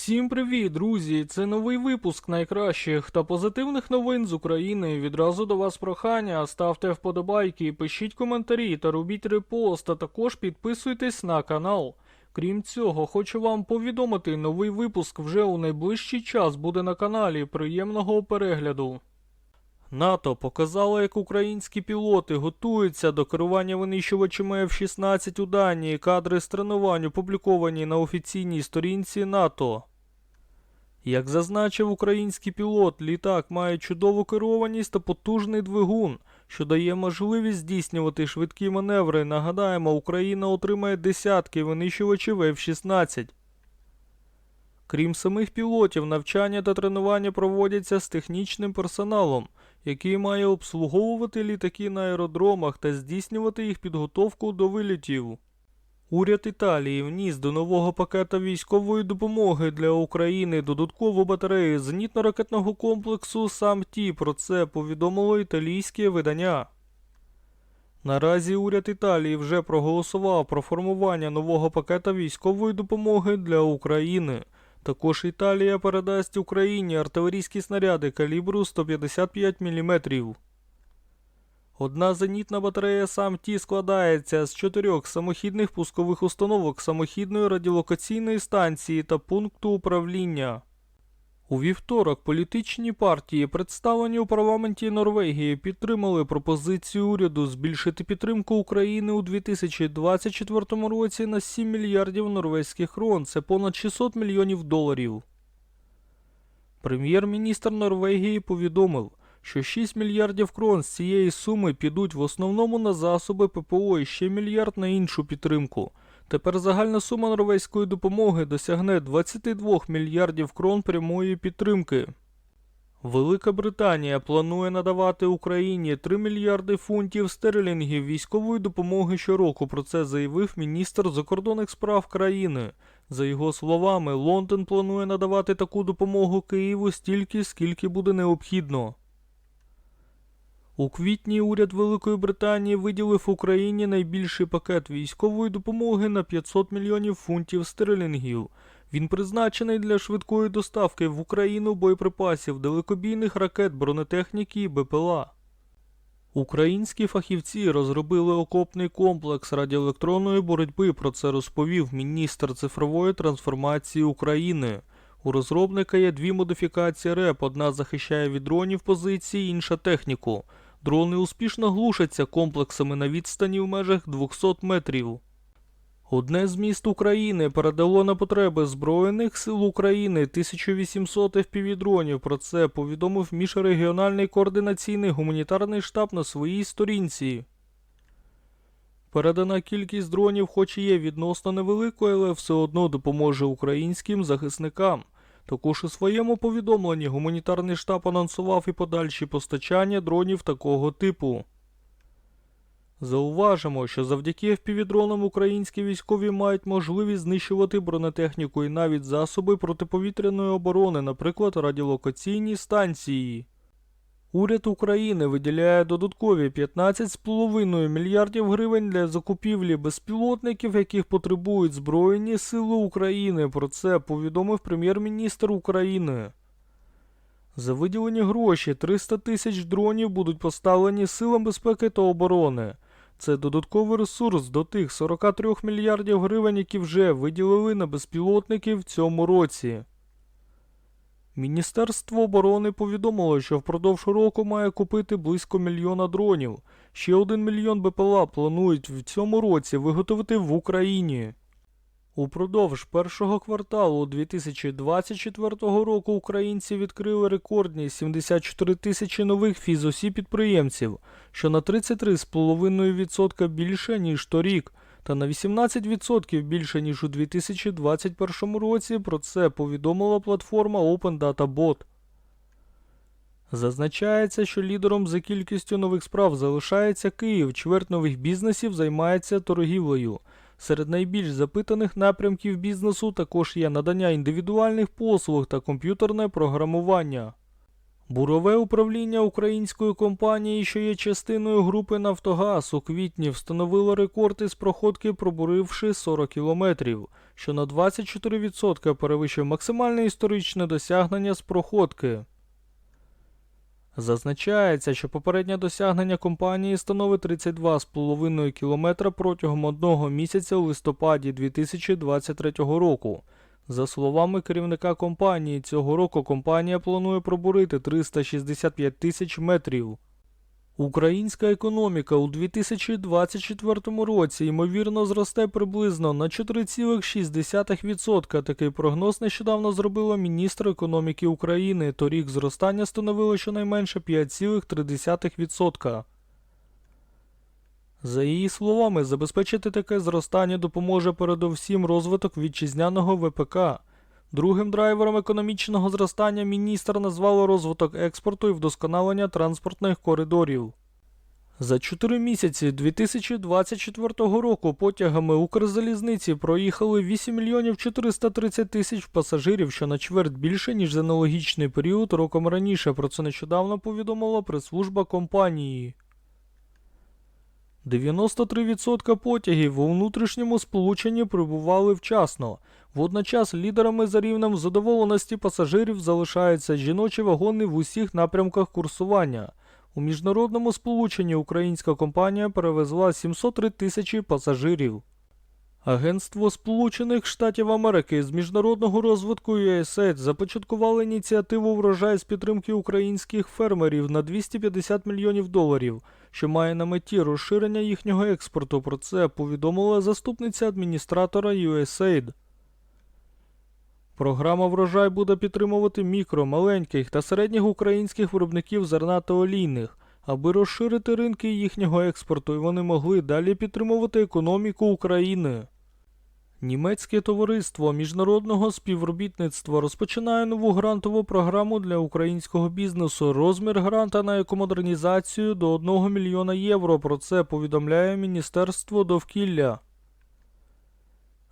Всім привіт, друзі! Це новий випуск найкращих та позитивних новин з України. Відразу до вас прохання. Ставте вподобайки, пишіть коментарі та робіть репост, а також підписуйтесь на канал. Крім цього, хочу вам повідомити, новий випуск вже у найближчий час буде на каналі. Приємного перегляду. НАТО показало, як українські пілоти готуються до керування винищувачами F-16 у Данії. Кадри з тренувань опубліковані на офіційній сторінці НАТО. Як зазначив український пілот, літак має чудову керованість та потужний двигун, що дає можливість здійснювати швидкі маневри. Нагадаємо, Україна отримає десятки винищувачів F-16. Крім самих пілотів, навчання та тренування проводяться з технічним персоналом, який має обслуговувати літаки на аеродромах та здійснювати їх підготовку до вилітів. Уряд Італії вніс до нового пакета військової допомоги для України додаткову батарею зенітно-ракетного комплексу «Сам-Ті». Про це повідомило італійське видання. Наразі уряд Італії вже проголосував про формування нового пакета військової допомоги для України. Також Італія передасть Україні артилерійські снаряди калібру 155 мм. Одна зенітна батарея «Сам-Ті» складається з чотирьох самохідних пускових установок самохідної радіолокаційної станції та пункту управління. У вівторок політичні партії, представлені у парламенті Норвегії, підтримали пропозицію уряду збільшити підтримку України у 2024 році на 7 мільярдів норвезьких крон, це понад 600 мільйонів доларів. Прем'єр-міністр Норвегії повідомив, що 6 мільярдів крон з цієї суми підуть в основному на засоби ППО і ще мільярд на іншу підтримку. Тепер загальна сума норвезької допомоги досягне 22 мільярдів крон прямої підтримки. Велика Британія планує надавати Україні 3 мільярди фунтів стерлінгів військової допомоги щороку. Про це заявив міністр закордонних справ країни. За його словами, Лондон планує надавати таку допомогу Києву стільки, скільки буде необхідно. У квітні уряд Великої Британії виділив Україні найбільший пакет військової допомоги на 500 мільйонів фунтів стерлінгів. Він призначений для швидкої доставки в Україну боєприпасів, далекобійних ракет, бронетехніки і БПЛА. Українські фахівці розробили окопний комплекс радіоелектронної боротьби. Про це розповів міністр цифрової трансформації України. У розробника є дві модифікації РЕП. Одна захищає від дронів позиції, інша техніку. Дрони успішно глушаться комплексами на відстані в межах 200 метрів. Одне з міст України передало на потреби Збройних сил України 1800 FPV-дронів. Про це повідомив міжрегіональний координаційний гуманітарний штаб на своїй сторінці. Передана кількість дронів, хоч і є відносно невеликою, але все одно допоможе українським захисникам. Також у своєму повідомленні гуманітарний штаб анонсував і подальші постачання дронів такого типу. Зауважимо, що завдяки FPV-дронам українські військові мають можливість знищувати бронетехніку і навіть засоби протиповітряної оборони, наприклад, радіолокаційні станції. Уряд України виділяє додаткові 15,5 мільярдів гривень для закупівлі безпілотників, яких потребують Збройні Сили України. Про це повідомив прем'єр-міністр України. За виділені гроші 300 тисяч дронів будуть поставлені силам безпеки та оборони. Це додатковий ресурс до тих 43 мільярдів гривень, які вже виділили на безпілотники в цьому році. Міністерство оборони повідомило, що впродовж року має купити близько мільйона дронів. Ще один мільйон БПЛА планують в цьому році виготовити в Україні. Упродовж першого кварталу 2024 року українці відкрили рекордні 74 тисячі нових фізосіб підприємців, що на 33,5% більше, ніж торік, та на 18% більше, ніж у 2021 році. Про це повідомила платформа Open Data Bot. Зазначається, що лідером за кількістю нових справ залишається Київ. Чверть нових бізнесів займається торгівлею. Серед найбільш запитаних напрямків бізнесу також є надання індивідуальних послуг та комп'ютерне програмування. Бурове управління української компанії, що є частиною групи Нафтогаз, у квітні встановило рекорд із проходки, пробуривши 40 кілометрів. що на 24% перевищив максимальне історичне досягнення з проходки. Зазначається, що попереднє досягнення компанії становить 32,5 км протягом одного місяця у листопаді 2023 року. За словами керівника компанії, цього року компанія планує пробурити 365 тисяч метрів. Українська економіка у 2024 році ймовірно зросте приблизно на 4,6%. Такий прогноз нещодавно зробила міністр економіки України. Торік зростання становило щонайменше 5,3%. За її словами, забезпечити таке зростання допоможе передовсім розвиток вітчизняного ВПК. Другим драйвером економічного зростання міністр назвала розвиток експорту і вдосконалення транспортних коридорів. За 4 місяці 2024 року потягами Укрзалізниці проїхали 8 мільйонів 430 тисяч пасажирів, що на чверть більше, ніж за аналогічний період роком раніше. Про це нещодавно повідомила прес-служба компанії. 93% потягів у внутрішньому сполученні прибували вчасно. Водночас лідерами за рівнем задоволеності пасажирів залишаються жіночі вагони в усіх напрямках курсування. У міжнародному сполученні українська компанія перевезла 703 тисячі пасажирів. Агентство Сполучених Штатів Америки з міжнародного розвитку USAID започаткувало ініціативу врожай з підтримки українських фермерів на 250 мільйонів доларів, що має на меті розширення їхнього експорту. Про це повідомила заступниця адміністратора USAID. Програма врожай буде підтримувати мікро, маленьких та середніх українських виробників зерна та олійних, аби розширити ринки їхнього експорту, і вони могли далі підтримувати економіку України. Німецьке товариство міжнародного співробітництва розпочинає нову грантову програму для українського бізнесу. Розмір гранта на екомодернізацію до 1 мільйона євро. Про це повідомляє Міністерство довкілля.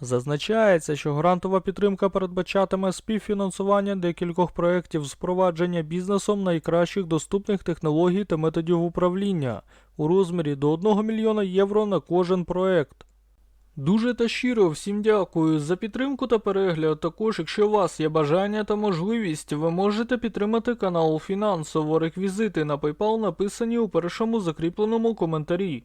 Зазначається, що грантова підтримка передбачатиме співфінансування декількох проєктів впровадження бізнесом найкращих доступних технологій та методів управління у розмірі до 1 мільйона євро на кожен проєкт. Дуже та щиро всім дякую за підтримку та перегляд. Також, якщо у вас є бажання та можливість, ви можете підтримати канал фінансово. Реквізити на PayPal написані у першому закріпленому коментарі.